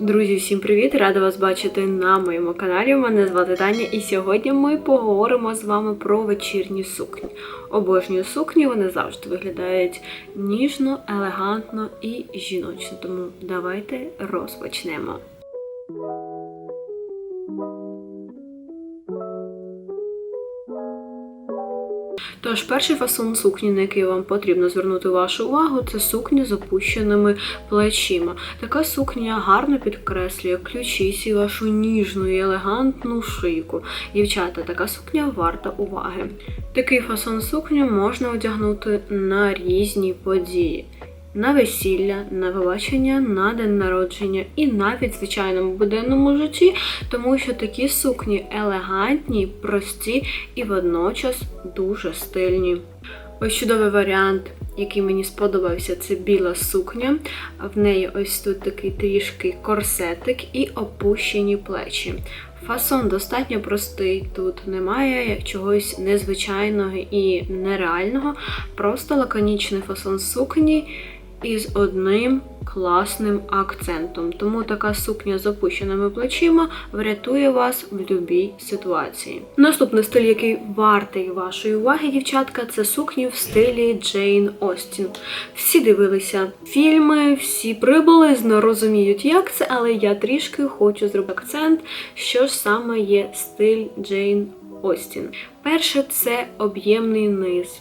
Друзі, всім привіт! Рада вас бачити на моєму каналі. Мене звати Таня, і сьогодні ми поговоримо з вами про вечірні сукні. Обожнюю сукні, вони завжди виглядають ніжно, елегантно і жіночно. Тому давайте розпочнемо. Тож, перший фасон сукні, на який вам потрібно звернути вашу увагу, це сукня з опущеними плечима. Така сукня гарно підкреслює ключиці вашу ніжну і елегантну шийку. Дівчата, така сукня варта уваги. Такий фасон сукні можна одягнути на різні події. На весілля, на побачення, на день народження і навіть в звичайному буденному житті, тому що такі сукні елегантні, прості і водночас дуже стильні. Ось чудовий варіант, який мені сподобався, це біла сукня. В неї ось тут такий трішки корсетик і опущені плечі. Фасон достатньо простий, тут немає чогось незвичайного і нереального, просто лаконічний фасон сукні із одним класним акцентом. Тому така сукня з опущеними плечима врятує вас в будь-якій ситуації. Наступний стиль, який вартий вашої уваги, дівчатка, це сукні в стилі Джейн Остін. Всі дивилися фільми, всі приблизно розуміють, як це, але я трішки хочу зробити акцент, що ж саме є стиль Джейн Остін. Перше це об'ємний низ.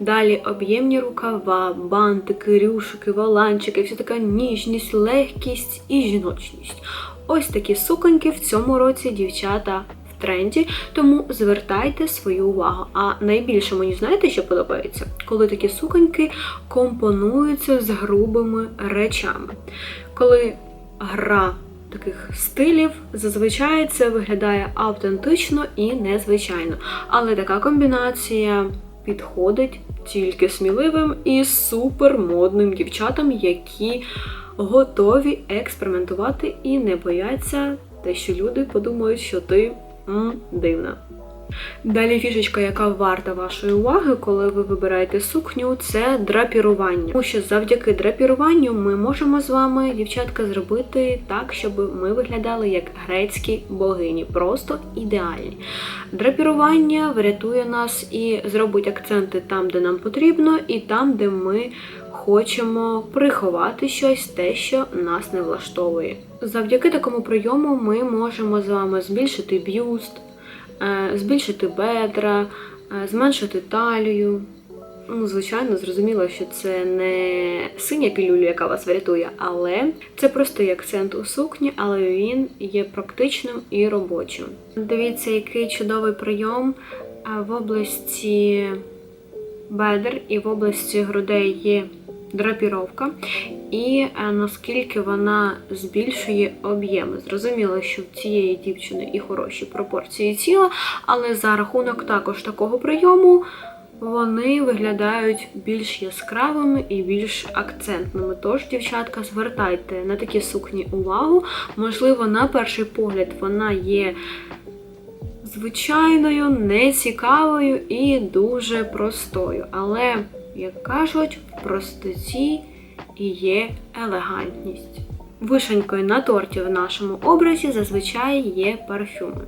Далі об'ємні рукава, бантики, рюшики, воланчики, вся така ніжність, легкість і жіночність. Ось такі суконьки в цьому році дівчата в тренді, тому звертайте свою увагу. А найбільше мені знаєте, що подобається? Коли такі суконьки компонуються з грубими речами. Коли гра таких стилів зазвичай це виглядає автентично і незвичайно. Але така комбінація підходить тільки сміливим і супермодним дівчатам, які готові експериментувати і не бояться те, що люди подумають, що ти м, дивна. Далі фішечка, яка варта вашої уваги, коли ви вибираєте сукню, це драпірування. Тому що завдяки драпіруванню ми можемо з вами, дівчатка, зробити так, щоб ми виглядали як грецькі богині, просто ідеальні. Драпірування врятує нас і зробить акценти там, де нам потрібно, і там, де ми хочемо приховати щось, те, що нас не влаштовує. Завдяки такому прийому ми можемо з вами збільшити б'юст збільшити бедра, е, зменшити талію. Ну, звичайно, зрозуміло, що це не синя пілюля, яка вас врятує, але це простий акцент у сукні, але він є практичним і робочим. Дивіться, який чудовий прийом е, в області бедер і в області грудей є драпіровка, і е, наскільки вона збільшує об'єми. Зрозуміло, що в цієї дівчини і хороші пропорції тіла, але за рахунок також такого прийому. Вони виглядають більш яскравими і більш акцентними. Тож, дівчатка, звертайте на такі сукні увагу. Можливо, на перший погляд вона є звичайною, нецікавою і дуже простою. Але, як кажуть, в простоті є елегантність. Вишенькою на торті в нашому образі зазвичай є парфюми.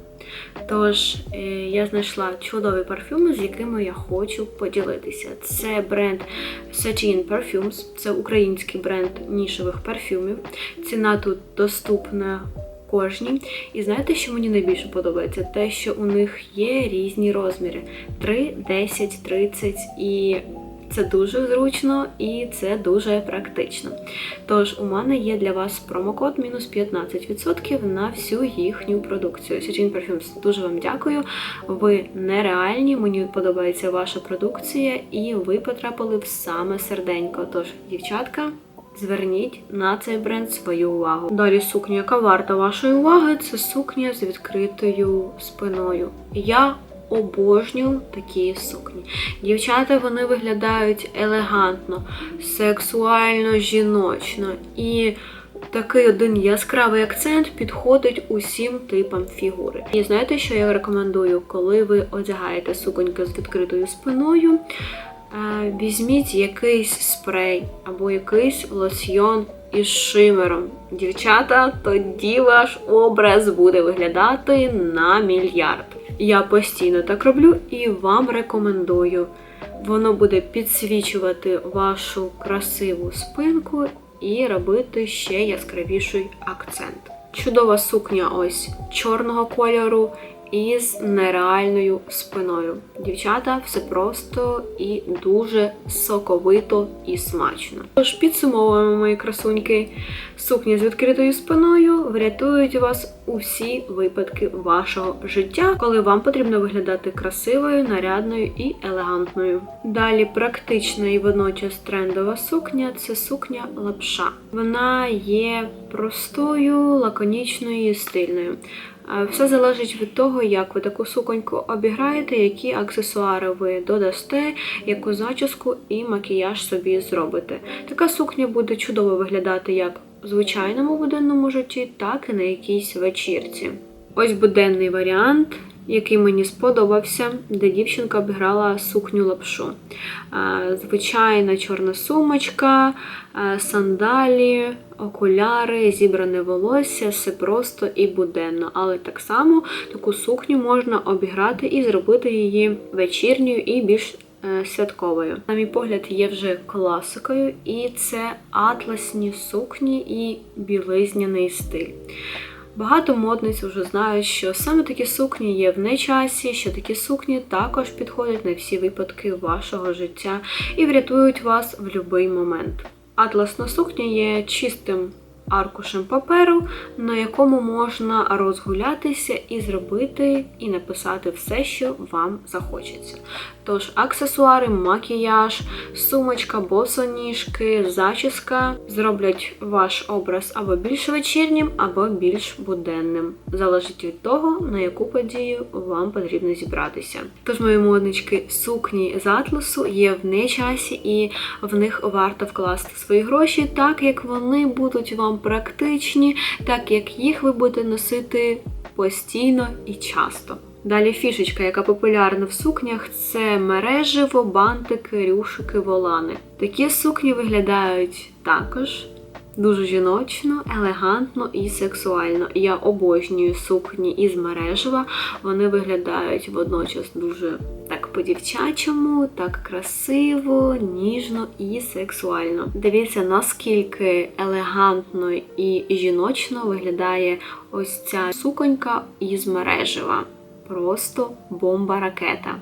Тож е, я знайшла чудові парфюми, з якими я хочу поділитися. Це бренд Satin Perfumes, це український бренд нішевих парфюмів. Ціна тут доступна кожній. І знаєте, що мені найбільше подобається? Те, що у них є різні розміри: 3, 10, 30 і. Це дуже зручно і це дуже практично. Тож, у мене є для вас промокод мінус 15% на всю їхню продукцію. Січин Perfumes, дуже вам дякую. Ви нереальні, мені подобається ваша продукція, і ви потрапили в саме серденько. Тож, дівчатка. Зверніть на цей бренд свою увагу. Далі сукня, яка варта вашої уваги, це сукня з відкритою спиною. Я обожнюю такі сукні. Дівчата вони виглядають елегантно, сексуально, жіночно. І такий один яскравий акцент підходить усім типам фігури. І знаєте, що я рекомендую, коли ви одягаєте суконьки з відкритою спиною? е, Візьміть якийсь спрей або якийсь лосьйон із шимером. Дівчата, тоді ваш образ буде виглядати на мільярд. Я постійно так роблю і вам рекомендую. Воно буде підсвічувати вашу красиву спинку і робити ще яскравіший акцент. Чудова сукня ось чорного кольору із нереальною спиною. Дівчата, все просто і дуже соковито і смачно. Тож підсумовуємо мої красуньки. Сукні з відкритою спиною врятують вас у всі випадки вашого життя, коли вам потрібно виглядати красивою, нарядною і елегантною. Далі практична і водночас трендова сукня це сукня лапша. Вона є простою, лаконічною і стильною. Все залежить від того, як ви таку суконьку обіграєте, які аксесуари ви додасте, яку зачіску і макіяж собі зробите. Така сукня буде чудово виглядати як в звичайному буденному житті, так і на якійсь вечірці. Ось буденний варіант, який мені сподобався, де дівчинка обіграла сукню лапшу. Звичайна чорна сумочка, сандалі, окуляри, зібране волосся, все просто і буденно. Але так само таку сукню можна обіграти і зробити її вечірньою і більш е, святковою. На мій погляд, є вже класикою, і це атласні сукні і білизняний стиль. Багато модниць вже знають, що саме такі сукні є в нечасі, що такі сукні також підходять на всі випадки вашого життя і врятують вас в будь-який момент. Атласна сукня є чистим аркушем паперу, на якому можна розгулятися і зробити і написати все, що вам захочеться. Тож аксесуари, макіяж, сумочка, босоніжки, зачіска зроблять ваш образ або більш вечірнім, або більш буденним. Залежить від того, на яку подію вам потрібно зібратися. Тож, мої моднички, сукні з атласу є в нечасі, і в них варто вкласти свої гроші, так як вони будуть вам практичні, так як їх ви будете носити постійно і часто. Далі фішечка, яка популярна в сукнях, це мереживо, бантики, рюшики, волани. Такі сукні виглядають також дуже жіночно, елегантно і сексуально. Я обожнюю сукні із мережева. Вони виглядають водночас дуже так по-дівчачому, так красиво, ніжно і сексуально. Дивіться, наскільки елегантно і жіночно виглядає ось ця суконька із мережева. Просто бомба ракета.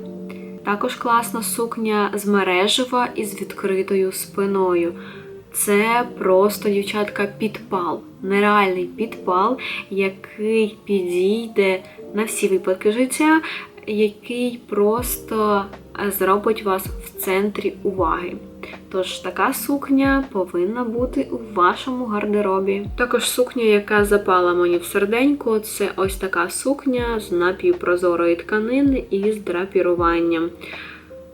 Також класна сукня з мережева із відкритою спиною. Це просто, дівчатка, підпал. Нереальний підпал, який підійде на всі випадки життя, який просто зробить вас в центрі уваги. Тож така сукня повинна бути у вашому гардеробі. Також сукня, яка запала мені в серденько, це ось така сукня з напівпрозорої тканини і з драпіруванням.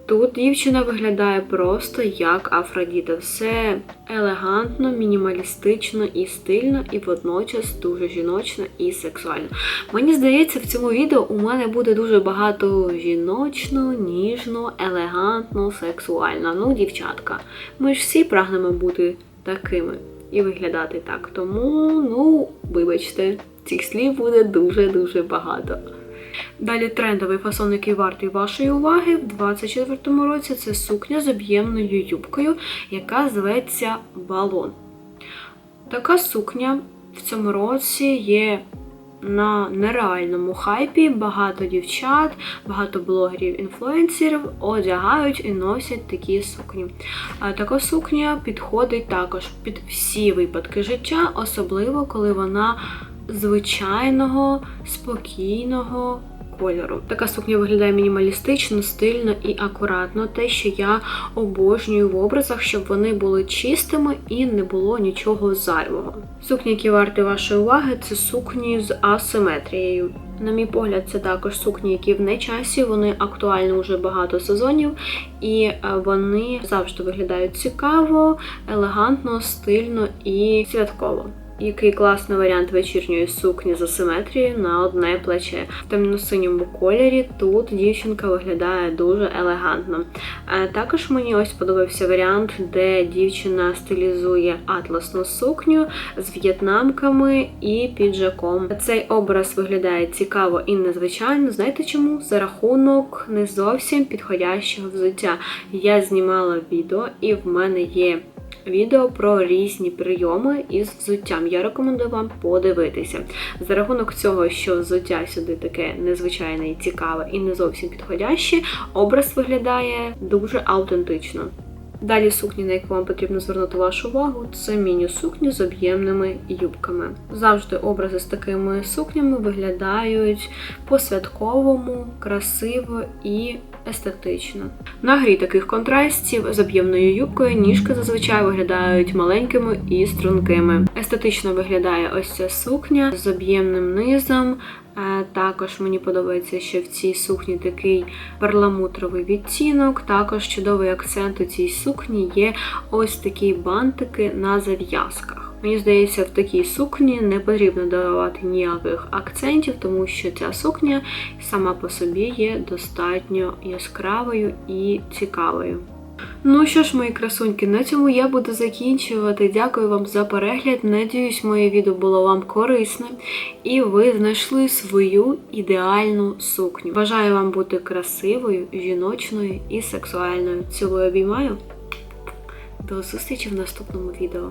Тут дівчина виглядає просто як Афродіта. Все елегантно, мінімалістично і стильно, і водночас дуже жіночно і сексуально. Мені здається, в цьому відео у мене буде дуже багато жіночно, ніжно, елегантно, сексуально. Ну, дівчатка, ми ж всі прагнемо бути такими і виглядати так. Тому, ну, вибачте, цих слів буде дуже-дуже багато. Далі трендовий фасон, який вартий вашої уваги, в 2024 році це сукня з об'ємною юбкою, яка зветься балон. Така сукня в цьому році є на нереальному хайпі. Багато дівчат, багато блогерів-інфлюенсерів одягають і носять такі сукні. Така сукня підходить також під всі випадки життя, особливо коли вона звичайного, спокійного кольору. Така сукня виглядає мінімалістично, стильно і акуратно. Те, що я обожнюю в образах, щоб вони були чистими і не було нічого зайвого. Сукні, які варті вашої уваги, це сукні з асиметрією. На мій погляд, це також сукні, які в нечасі, вони актуальні вже багато сезонів, і е, вони завжди виглядають цікаво, елегантно, стильно і святково. Який класний варіант вечірньої сукні з асиметрією на одне плече. В темно-синьому кольорі тут дівчинка виглядає дуже елегантно. Е, Також мені ось подобався варіант, де дівчина стилізує атласну сукню з в'єтнамками і піджаком. Цей образ виглядає цікаво і незвичайно. Знаєте чому? За рахунок не зовсім підходящого взуття. Я знімала відео, і в мене є відео про різні прийоми із взуттям. Я рекомендую вам подивитися. За рахунок цього, що взуття сюди таке незвичайне і цікаве і не зовсім підходяще, образ виглядає дуже аутентично. Далі сукні, на яку вам потрібно звернути вашу увагу, це міні-сукні з об'ємними юбками. Завжди образи з такими сукнями виглядають по-святковому, красиво і естетично. На грі таких контрастів з об'ємною юбкою ніжки зазвичай виглядають маленькими і стрункими. Естетично виглядає ось ця сукня з об'ємним низом. Е, Також мені подобається, що в цій сукні такий перламутровий відтінок. Також чудовий акцент у цій сукні є ось такі бантики на зав'язках. Мені здається, в такій сукні не потрібно додавати ніяких акцентів, тому що ця сукня сама по собі є достатньо яскравою і цікавою. Ну що ж, мої красуньки, на цьому я буду закінчувати. Дякую вам за перегляд. Надіюсь, моє відео було вам корисне і ви знайшли свою ідеальну сукню. Бажаю вам бути красивою, жіночною і сексуальною. Цілую обіймаю. До зустрічі в наступному відео.